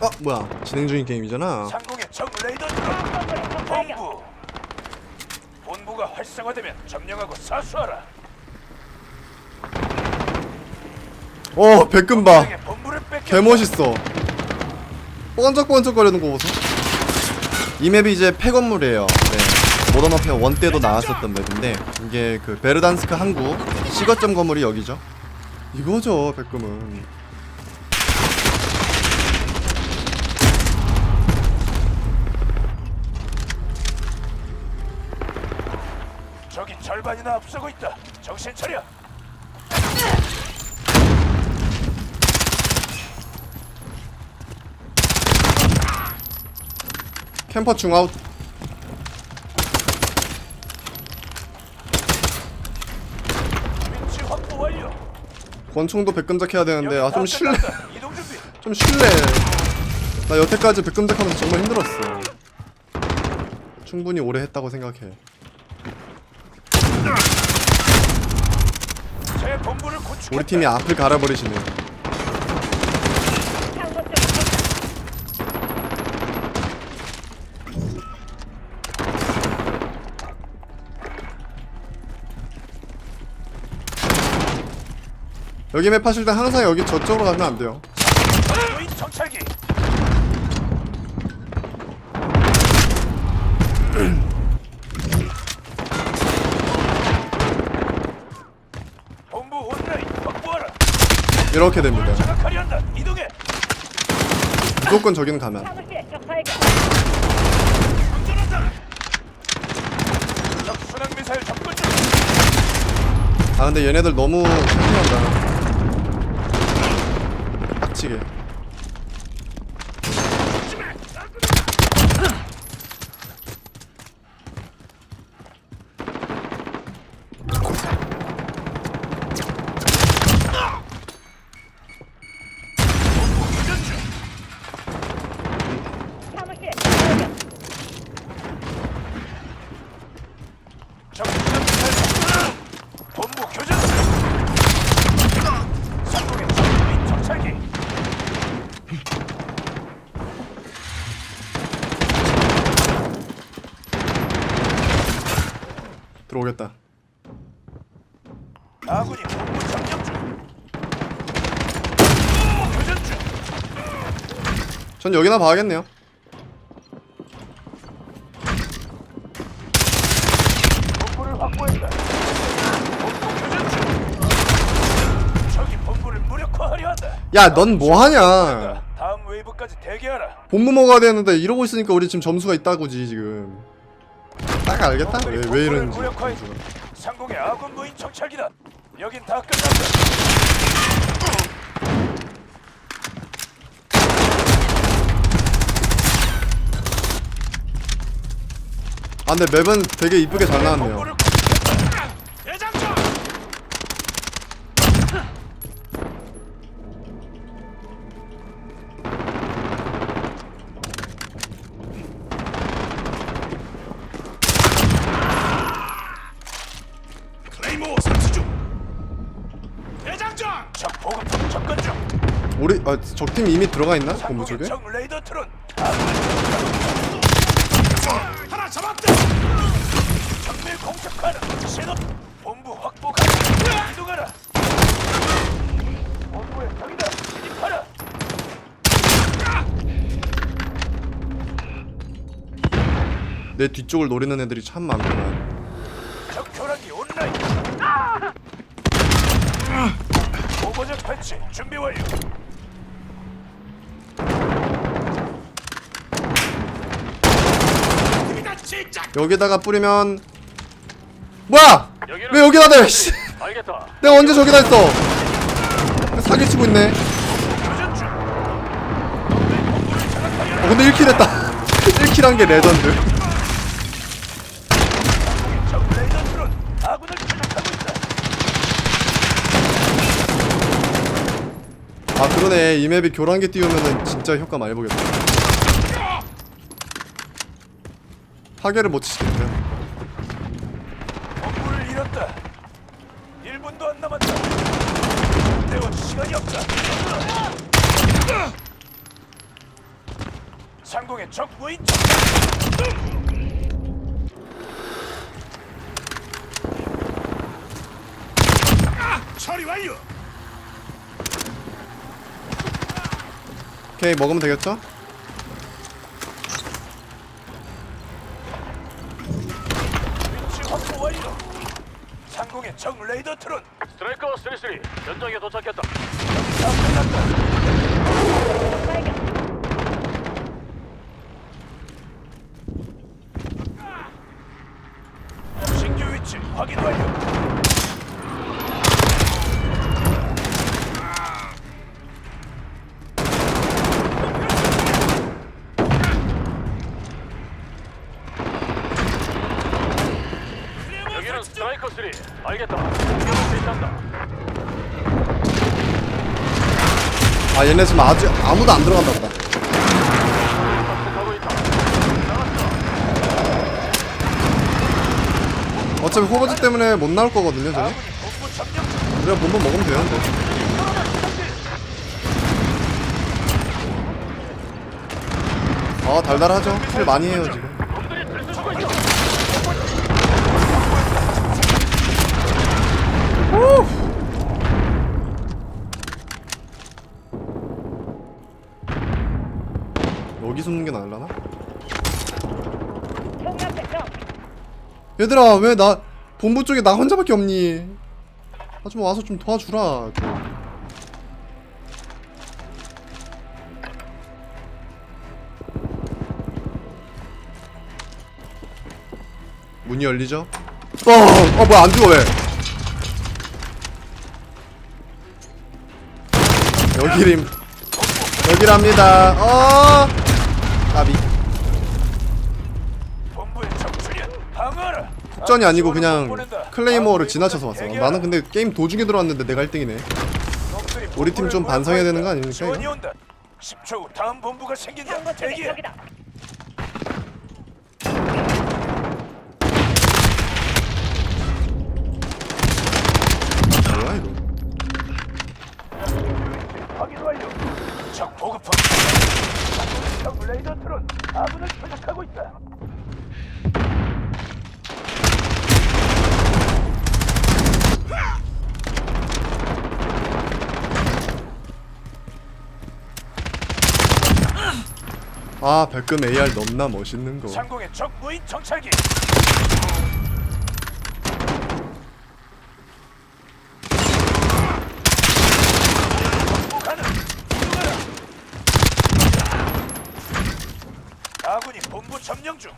어 뭐야. 진행 중인 게임이잖아. 상공의 적 레이더 드론 본부. 본부가 활성화되면 점령하고 사수하라. 어 백금 봐. 적의 본부를 뺏겨. 개멋있어. 번쩍번쩍거리는 거 보소. 이 맵이 이제 폐건물이에요. 네. 모던 어페어 원 때도 나왔었던 맵인데 이게 그 베르단스크 항구 시거점 건물이 여기죠. 이거죠 백금은 적이 절반이나 앞서고 있다. 정신 차려. 캠퍼 중아웃. 위치 확보 완료. 권총도 백금작 해야 되는데 아좀 여기 실례. 다 끝났다. 이동 준비. 좀 실례. 나 여태까지 백금작 하면서 정말 힘들었어. 충분히 오래 했다고 생각해 제 우리 팀이 앞을 갈아버리시네 여기 맵 하실 때 항상 여기 저쪽으로 가면 안 돼요 이렇게 됩니다. 장악하려 한다. 이동해. 무조건 저기는 가면. 운전한다 적 순항 미사일 접근 중. 아 근데 얘네들 너무 창피한다. 빡치게 운전 중 적 순항 미사일 접근 중 본부 교전 상공의 적 무인 정찰기 들어오겠다 아군이 본부 점령 중 교전 중 전 여기나 봐야겠네요 본부를 확보했다. 본부 교전 중. 적이 본부를 무력화하려 한다. 야 넌 뭐 하냐 다음 웨이브까지 대기하라. 본부 먹어야 되는데 이러고 있으니까 우리 지금 점수가 있다고지 지금 딱 알겠다 왜, 왜 이러는지. 상공의 아군 무인 정찰기다. 여긴 다 끝났다. 아 근데 맵은 되게 이쁘게 잘 나왔네요 본부를 적팀 이미 들어가 있나? 본부 쪽에? 적 레이더 트론. 하나 잡았다. 정밀 공격하는 신호. 본부 확보 가능. 이동하라. 본부의 적이다. 진입하라. 내 뒤쪽을 노리는 애들이 참 많구만 적 교란기 온라인. 오버전 패치 준비 완료. 여기다가 뿌리면 뭐야! 왜 여기다 대! 내가 언제 저기다 했어! 사기치고 있네 어 근데 1킬 했다 1킬 한 게 레전드. 아 그러네 이 맵이 교란기 띄우면은 진짜 효과 많이 보겠다 파괴를 못 치시겠네요 본부를 잃었다. 1분도 안 남았다. 때워 시간이 없다. 상공의 적 무인. 처리 완료. 오케이 먹으면 되겠죠? 완료. 상공의 적 레이더 트론. 스트라이커 33 현장에 도착했다. 다 끝났다. 신규 위치 확인 완료. 여기는 스트라이커 3. 알겠다. 공격을 개시한다. 아 얘네 지금 아주 아무도 안 들어간다 보다. 어차피 호버지 때문에 못 나올 거거든요 중. 우리가 본번 먹으면 되는데 아 달달하죠 킬 많이 해요 지금 놈 여기 숨는 게 나을라나? 얘들아 왜 나 본부 쪽에 나 혼자밖에 없니? 아 좀 와서 좀 도와주라. 문이 열리죠? 어, 어 뭐야 안 죽어 왜? 여기림 여기랍니다. 어 까비 본부의 적 출현. 방어하라. 전이 아니고 그냥. 클레이모어를 지나쳐서 왔어. 나는 근데 게임 도중에 들어왔는데 내가 1등이네 놈들이 우리 팀좀 본부를 반성해야 되는 거. 아닙니까, 이거? 온다. 10초 후 다음 본부가 생긴다. 뭐야 이거 확인 완료. 적 보급품. 적 레이더 트론 아군을 표적하고 있다. 아 백금 AR 넘나 멋있는 거 상공의 적 무인 정찰기. 정보 가능. 이동하라. 아군이 본부 점령 중.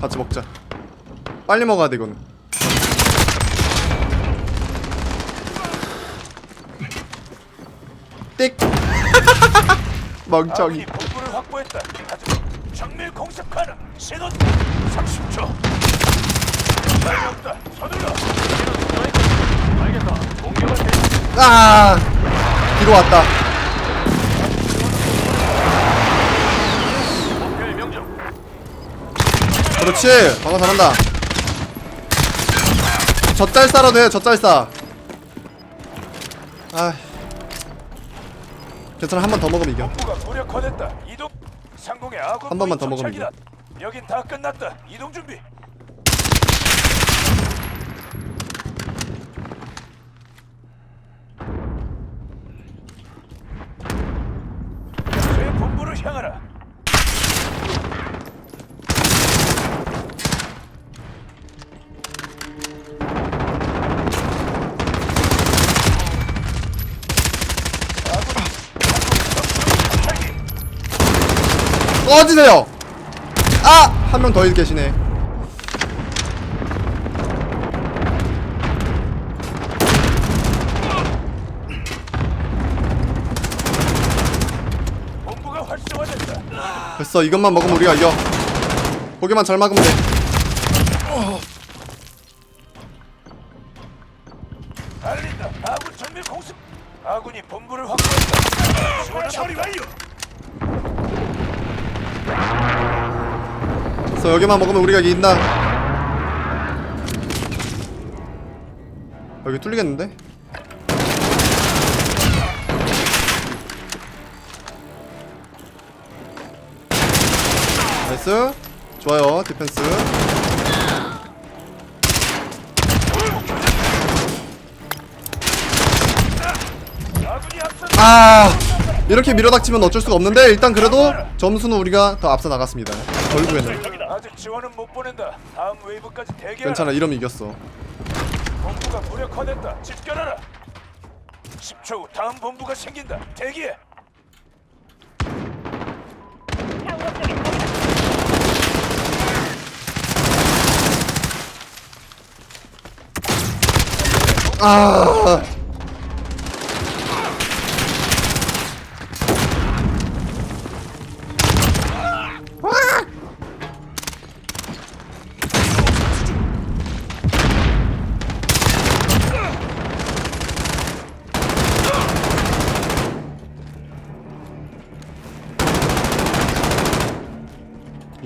같이 먹자 빨리 먹어야 돼 이거는 띡 멍청이 아군이 본부를 확보했다. 하지만 정밀 공습 가능. 신호 30초. 시간이 없다. 서둘러. 스트라이커. 알겠다. 공격을 개시. 아 뒤로 왔다 목표의 명중. 그렇지 방어 잘한다 젖잘 싸라도 해 젖잘 싸 아 괜찮아 한 번 더 먹으면 이겨 본부가 무력화됐다. 이동. 상공의 아군 한 번만 더 먹으면 정찰기다. 여긴 다 끝났다. 이동 준비. 꺼지세요. 아 한 명 더 계시네. 됐어 이것만 먹으면 우리가 이겨. 고기만 잘 막으면 돼 됐어 여기만 먹으면 우리가 이긴다. 여기 뚫리겠는데? 나이스. 좋아요 디펜스. 아 이렇게 밀어닥치면 어쩔 수가 없는데 일단 그래도 점수는 우리가 더 앞서 나갔습니다. 결국에는 아직 지원은 못 보낸다. 다음 웨이브까지 대기하라. 괜찮아 이러면 이겼어 본부가 무력화됐다. 집결하라. 10초 후 다음 본부가 생긴다. 대기해. 아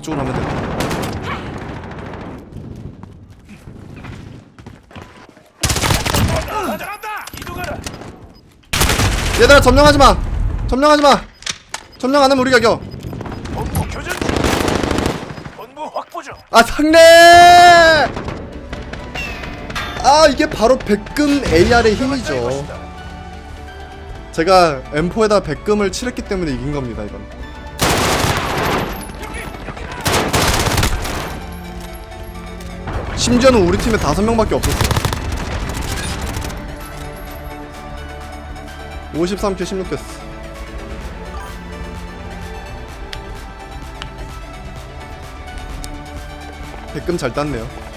이쪽으로 하면 돼. 얘들아 점령하지 마. 점령하지 마. 점령 안 하면 우리가 이겨. 본부 교전 중. 본부 확보 중. 아 상대. 아 이게 바로 백금 AR의 힘이죠. 제가 M4에다 백금을 칠했기 때문에 이긴 겁니다 이건. 심지어는 우리 팀에 다섯 명밖에 없었어요. 53킬 16 됐어. 백금 잘 땄네요.